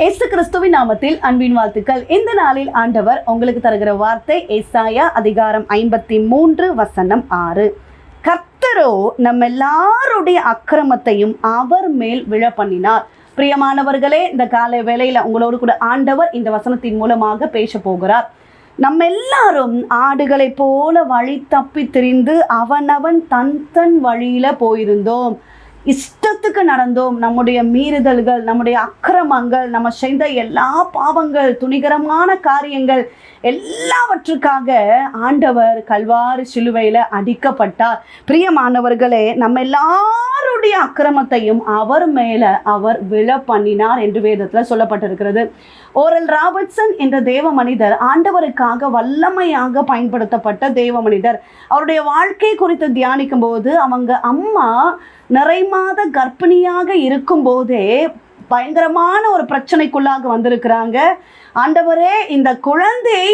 இயேசு கிறிஸ்துவின் நாமத்தில் அன்பின் வாழ்த்துக்கள். இந்த நாளில் ஆண்டவர் உங்களுக்கு தருகிற வார்த்தை எஸ்ஆயா அதிகாரம் ஐம்பத்தி மூன்று வசனம் ஆறு. கர்த்தரோ நம்ம எல்லாருடைய அக்கிரமத்தையும் அவர் மேல் விழ பண்ணினார் பிரியமானவர்களே இந்த காலை வேளையில் உங்களோடு கூட ஆண்டவர் இந்த வசனத்தின் மூலமாக பேச போகிறார். நம்ம எல்லாரும் ஆடுகளைப் போல வழி தப்பி திரிந்து அவனவன் தன் தன் வழியில போயிருந்தோம். இஷ்டத்துக்கு நடந்தோம். நம்முடைய மீறுதல்கள் நம்முடைய அக்கிரமங்கள் நம்ம செய்த எல்லா பாவங்கள் துணிகரமான காரியங்கள் எல்லாவற்றுக்காக ஆண்டவர் கல்வாரி சிலுவையில் அடிக்கப்பட்டார். பிரியமானவர்களே நம்ம அவருடைய அக்கிரமத்தையும் அவர் மேலே அவர் விழ பண்ணினார் என்று வேதத்தில் சொல்லப்பட்டிருக்கிறது. ஓரல் ராபர்ட்சன் என்ற தேவ மனிதர் ஆண்டவருக்காக வல்லமையாக பயன்படுத்தப்பட்ட தேவ மனிதர். அவருடைய வாழ்க்கை குறித்து தியானிக்கும் போது அவங்க அம்மா நிறைமாத கர்ப்பிணியாக இருக்கும்போதே பயங்கரமான ஒரு பிரச்சனைக்குள்ளாக வந்திருக்கிறாங்க. ஆண்டவரே இந்த குழந்தை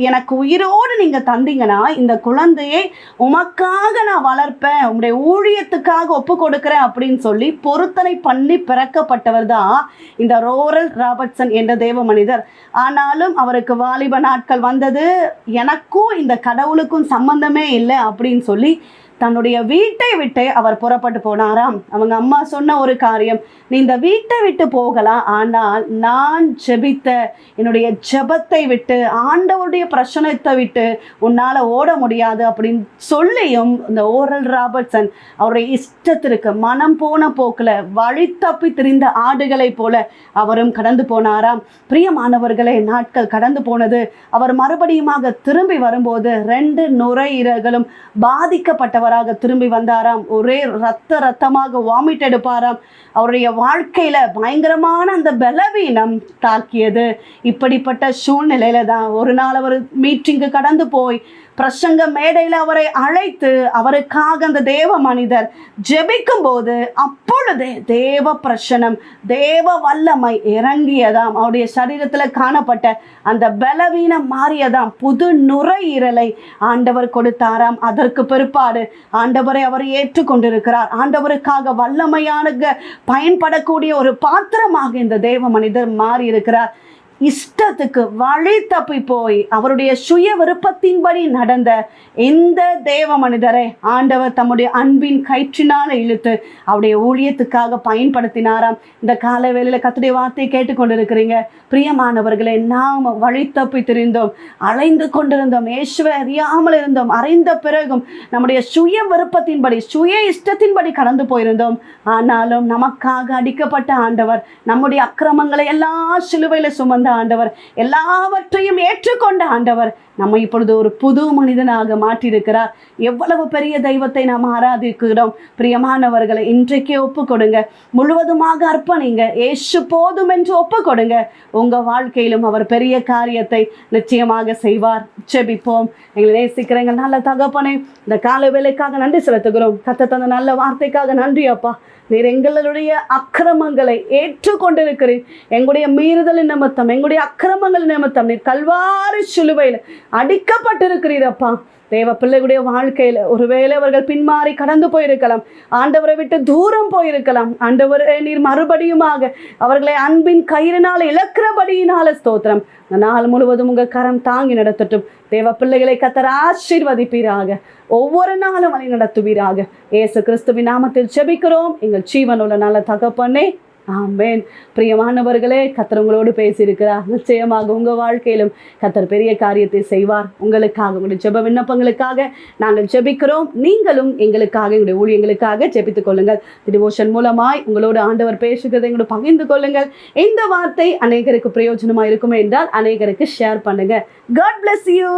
எனக்கு உயிரோடு நீங்கள் தந்தீங்கன்னா இந்த குழந்தையை உமக்காக நான் வளர்ப்பேன் உங்களுடைய ஊழியத்துக்காக ஒப்பு கொடுக்குறேன் அப்படின்னு சொல்லி பொருத்தனை பண்ணி பிறக்கப்பட்டவர் தான் இந்த ரோரல் ராபர்ட்சன் என்ற தேவ மனிதர். ஆனாலும் அவருக்கு வாலிப நாட்கள் வந்தது. எனக்கும் இந்த கடவுளுக்கும் சம்பந்தமே இல்லை அப்படின்னு சொல்லி தன்னுடைய வீட்டை விட்டு அவர் புறப்பட்டு போனாராம். அவங்க அம்மா சொன்ன ஒரு காரியம் நீ இந்த வீட்டை விட்டு போகலாம் ஆனால் நான் ஜெபித்த என்னுடைய ஜெபத்தை விட்டு ஆண்டவருடைய பிரச்சனத்தை விட்டு உன்னால் ஓட முடியாது அப்படின்னு சொல்லியும் இந்த ஓரல் ராபர்ட்சன் அவருடைய இஷ்டத்திற்கு மனம் போன போக்கில் வழி தப்பி திரிந்த ஆடுகளைப் போல அவரும் கடந்து போனாராம். பிரியமானவர்களே நாட்கள் கடந்து போனது. அவர் மறுபடியுமாக திரும்பி வரும்போது ரெண்டு நுரையீரல்களும் பாதிக்கப்பட்டவராக திரும்பி வந்தாராம். ஒரே ரத்த ரத்தமாக வாமிட் எடுப்பாராம். அவருடைய வாழ்க்கையில் பயங்கரமான அந்த பலவீனம் தாக்கியது. இப்படிப்பட்ட சூழ்நிலையில தான் ஒரு நாள் அவர் மீட்டிங்கு கடந்து போய் பிரசங்க மேடையில் அவரை அழைத்து அவருக்காக அந்த தேவ மனிதர் ஜெபிக்கும் போது அப்பொழுதே தேவ பிரசனம் தேவ வல்லமை இறங்கியதாம். அவருடைய சரீரத்தில் காணப்பட்ட அந்த பலவீனம் மாறியதாம். புது நுரையீரலை ஆண்டவர் கொடுத்தாராம். அதற்கு பிற்பாடு ஆண்டவரை அவர் ஏற்றுக்கொண்டிருக்கிறார். ஆண்டவருக்காக வல்லமையான பயன்படக்கூடிய ஒரு பாத்திரமாக இந்த தேவ மனிதர் மாறி இருக்கிறார் இஷ்டத்துக்கு வழி தப்பி போய் அவருடைய சுய விருப்பத்தின்படி நடந்த இந்த தேவ மனிதரை ஆண்டவர் தம்முடைய அன்பின் கயிற்றினால் இழுத்து அவருடைய ஊழியத்துக்காக பயன்படுத்தினாராம். இந்த கால வேளையில் கத்துடைய வார்த்தையை கேட்டுக்கொண்டிருக்கிறீங்க. பிரியமானவர்களே நாம் வழி தப்பி திரிந்தோம் அலைந்து கொண்டிருந்தோம் ஏசுவை அறியாமல் இருந்தோம் அறிந்த பிறகும் நம்முடைய சுய விருப்பத்தின்படி சுய இஷ்டத்தின்படி கடந்து போயிருந்தோம். ஆனாலும் நமக்காக அடிக்கப்பட்ட ஆண்டவர் நம்முடைய அக்கிரமங்களை எல்லாம் சிலுவையில் சுமந்த ஆண்டவர். எல்லாவற்றையும் ஏற்றுக்கொண்ட ஆண்டவர். நம்ம இப்பொழுது ஒரு புது மனிதனாக மாற்றியிருக்கிறார். எவ்வளவு பெரிய தெய்வத்தை நாம் ஆராதிக்கிறோம். பிரியமானவர்களை இன்றைக்கே ஒப்பு கொடுங்க. முழுவதுமாக அர்ப்பணிங்க. ஏசு போதும் என்று ஒப்பு கொடுங்க. உங்கள் வாழ்க்கையிலும் அவர் பெரிய காரியத்தை நிச்சயமாக செய்வார். செபிப்போம் எங்களை நேசிக்கிற எங்கள் நல்ல தகப்பனே இந்த கால வேலைக்காக நன்றி செலுத்துகிறோம். கத்த தந்த நல்ல வார்த்தைக்காக நன்றி அப்பா. நீர் எங்களுடைய அக்கிரமங்களை ஏற்றுக்கொண்டிருக்கிறீர். எங்களுடைய மீறுதலின் நிமித்தம் எங்களுடைய அக்கிரமங்கள் நிமித்தம் நீர் கல்வாரி சிலுவையில் அடிக்கப்பட்டிருக்கிறீரப்பா. தேவ பிள்ளைகளுடைய வாழ்க்கையில் ஒருவேளை அவர்கள் பின்மாறி கடந்து போயிருக்கலாம். ஆண்டவரை விட்டு தூரம் போயிருக்கலாம். ஆண்டவரே நீர் மறுபடியுமாக அவர்களை அன்பின் கயிறினால் இழக்கிறபடியினால ஸ்தோத்திரம். இந்த நாள் முழுவதும் உங்கள் கரம் தாங்கி நடத்தட்டும். தேவ பிள்ளைகளை கத்தர் ஆசீர்வதிப்பீராக. ஒவ்வொரு நாளும் வழி நடத்துவீராக. ஏசு கிறிஸ்துவின் நாமத்தில் செபிக்கிறோம் எங்கள் ஜீவனுள்ள நல்ல தகப்பனே ஆமேன். பிரியமானவர்களே கத்தர் உங்களோடு பேசியிருக்கிறார். நிச்சயமாக உங்கள் வாழ்க்கையிலும் கத்தர் பெரிய காரியத்தை செய்வார். உங்களுக்காக உங்களுடைய ஜெப விண்ணப்பங்களுக்காக நாங்கள் ஜெபிக்கிறோம். நீங்களும் எங்களுக்காக எங்களுடைய ஊழியங்களுக்காக ஜெபித்துக் கொள்ளுங்கள். டிவோஷன் மூலமாய் உங்களோடு ஆண்டவர் பேசுகிறதை எங்களோட பகிர்ந்து கொள்ளுங்கள். இந்த வார்த்தை அநேகருக்கு பிரயோஜனமாக இருக்குமே என்றால் அநேகருக்கு ஷேர் பண்ணுங்கள் காட் பிளஸ் யூ